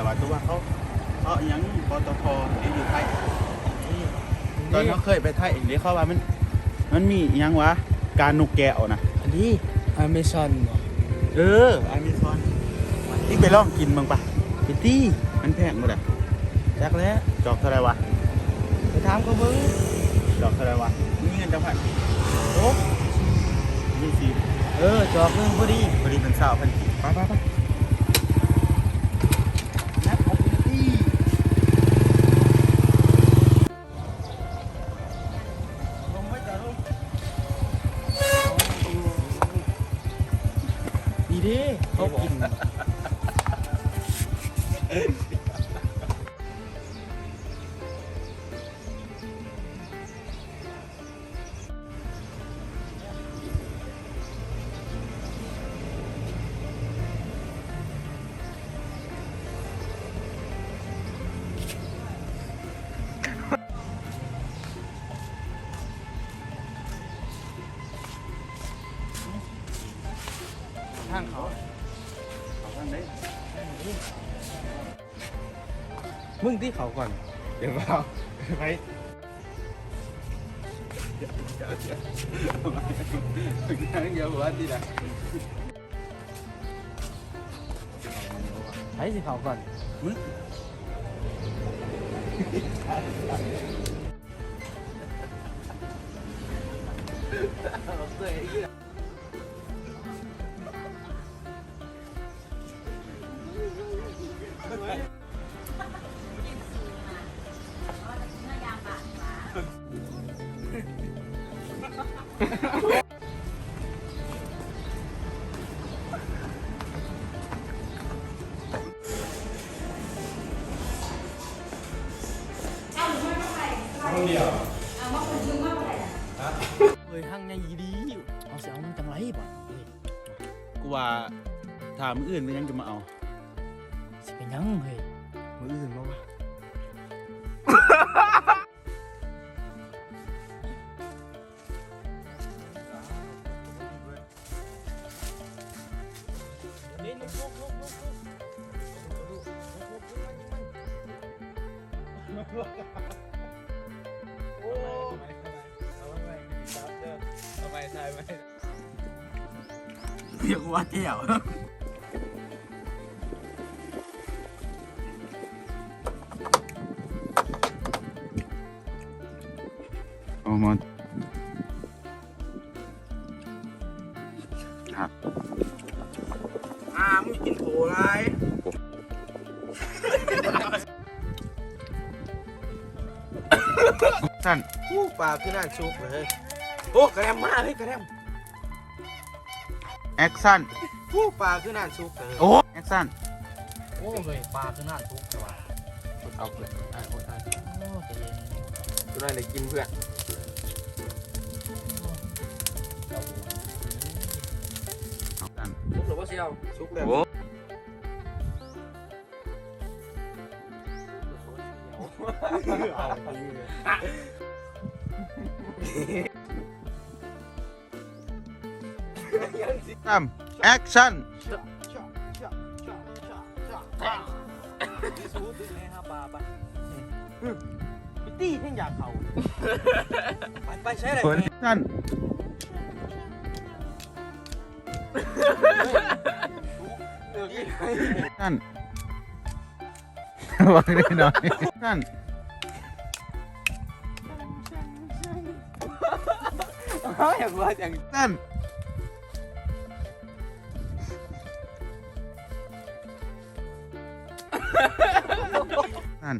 แต่ว่าตัวเขาเขาอิหยังปตทที่อยู่ไทยตอนเขาเคยไปไทยอีกนี้เขาว่ามัน มันมีอิหยังวะ การนกแก้วนะอันนี้อเมซอนบ่เอออเมซอนที่ไปลองกินบ้างปะไปตี้มันแพงหมดอะจักแล้วจอกเท่าไหรวะไปถามเขาเบิ่งจอกเท่าไหรวะมีเงินจังพันโอ้ยี่สิบเออ จอกหนึงพอดีพอดีเป็นสาวพันกีบไปไปไป ดีเด้เขากิน มึงที่เขาก่อน เดี๋ยวเราไปเดี๋ยวหัวที่ไหนใช้สิเขาก่อนมึงเฮ้ยหั่งยังดีอยู่ เอาเสียเอามันจังไรบ่เฮ้ยกูว่าถามอื่นไปยังจะมาเอาสิเป็นหยังเฮ้ยมืออื่นมาวะนี่ลุกลุกลุกลุกลุกเรียกว่าเที่ยวโอ้มัน กินโผล่ไรสั้นผู้ปลาคือน่าชุกเลยโอ้กระแดมมากเฮ้ยกระแดมแอคชั่นผู้ปลาคือน่าชุกเลยโอ้แอคชั่นโอ้เฮ้ยปลาคือน่าชุกแต่ว่าเอาเพื่อนอ่าโอ้ตายโอ้ใจเย็นกูน่าจะกินเพื่อนสั้นซุกหรือว่าเชียวซุกเลย สามแอคชั่นสู้ตึงเลยครับปลาไปไปตี้เพ่งอยากเขาไปไปใช้อะไรสั้นเดี๋ยวกินสั้นวางได้หน่อยสั้น อยากว่าอย่างสั้นสั้น